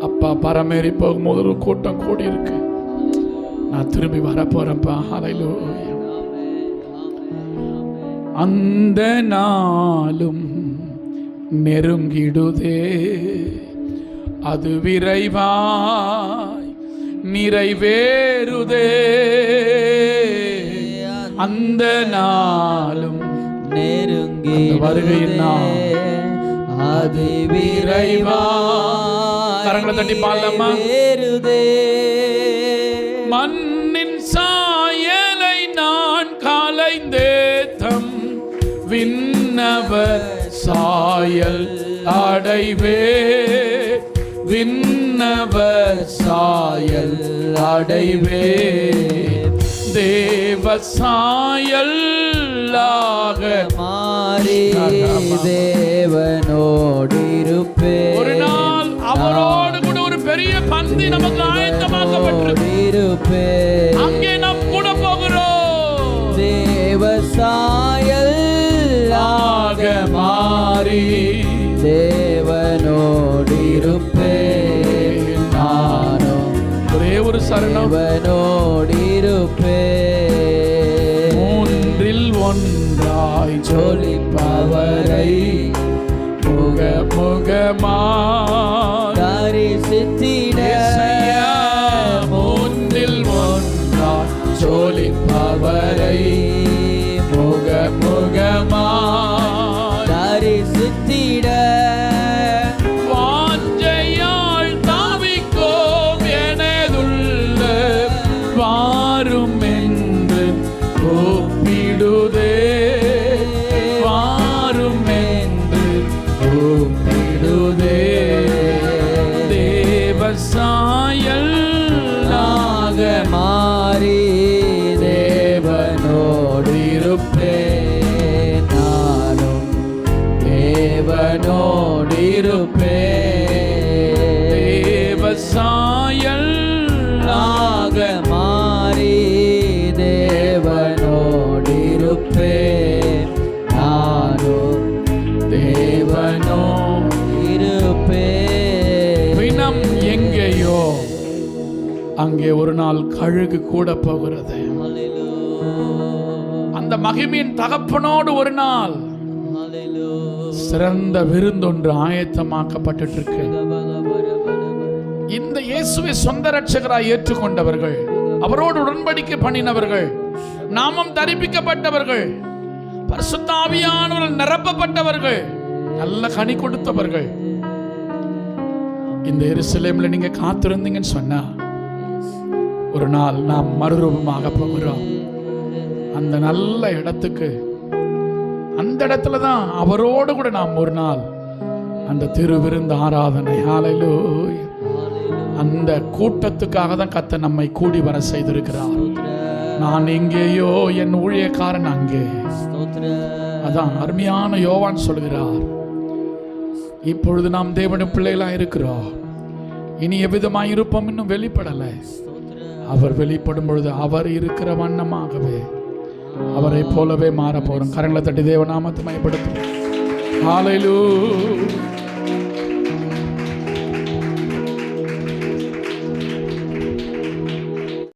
அப்பா பரமேறி போகும்போது ஒரு கூட்டம் கூடி இருக்கு நான் திரும்பி வர போறேன்ப்பா அந்த நாளும் நெருங்கிடுதே. அது விரைவாய் நிறைவேறுதே. அந்த நாளும் நெருங்கி வருகையின். அது விரைவாய் கரங்களை தட்டி பாடலாமா? மண்ணின் சாயலை நான் காலைந்தேத்தம். விண்ணவர் சாயல் அடைவே. விண்ணவர் சாயல் அடைவே. தேவ சாயல்லாக மாறி தேவனோடு இருப்பே ஒரு நாள் அவரோடு கூட ஒரு பெரிய பந்தி நமக்கு ஆயத்தமாக்கப்பட்டிருக்கு இருப்பே அங்கே நாம் கூட போகிறோம். தேவ சாயல் ஆக மாறி தேவனோடு இருப்பே நானும் ஒரே ஒரு சரணம். தேவனோடு இருப்பே மூன்றில் ஒன்றாய் ஜொலிப்பவரை முக முகமா? சாயல்லாக மாறி தேவனோடு இருப்பே நானும் தேவனோடு இருப்பே அங்கே ஒரு நாள் கழுகு கூட போகிறது. அந்த மகிமையின் தகப்பனோடு ஒரு நாள் சிறந்த விருந்தொன்று ஆயத்தமாக்கப்பட்டு இருக்கு இந்த இயேசுவை சொந்த ரட்சகராய் ஏற்றுக்கொண்டவர்கள் அவரோடு உடன்படிக்கை பண்ணினவர்கள் நாமம் தரிப்பிக்கப்பட்டவர்கள் பரிசுத்தாவியானவர்கள் நிரப்பப்பட்டவர்கள் நல்ல கனி கொடுத்தவர்கள். இந்த எருசலேம்ல நீங்க காத்திருந்தீங்கன்னு சொன்னா ஒரு நாள் நாம் மறுரூபமாக போகிறோம். அந்த நல்ல இடத்துக்கு அந்த இடத்துல தான் அவரோடு கூட நாம் ஒரு நாள் அந்த திருவிருந்த ஆராதனை. ஆலையிலோ அந்த கூட்டத்துக்காக தான் கத்த நம்மை கூடி வர செய்திருக்கிறார். நான் எங்கேயோ என் ஊழியக்காரன் அங்கே. அதான் அருமையான யோவான் சொல்கிறார். இப்பொழுது நாம் தேவன பிள்ளைகளாக இருக்கிறோம். இனி எவ்விதமாய் இருப்போம் இன்னும் வெளிப்படலை. அவர் வெளிப்படும் பொழுது அவர் இருக்கிற வண்ணமாகவே அவரை போலவே மாற போறோம். கரங்களை தட்டி தேவநாமத்தை மயப்படுத்தும் காலையிலூ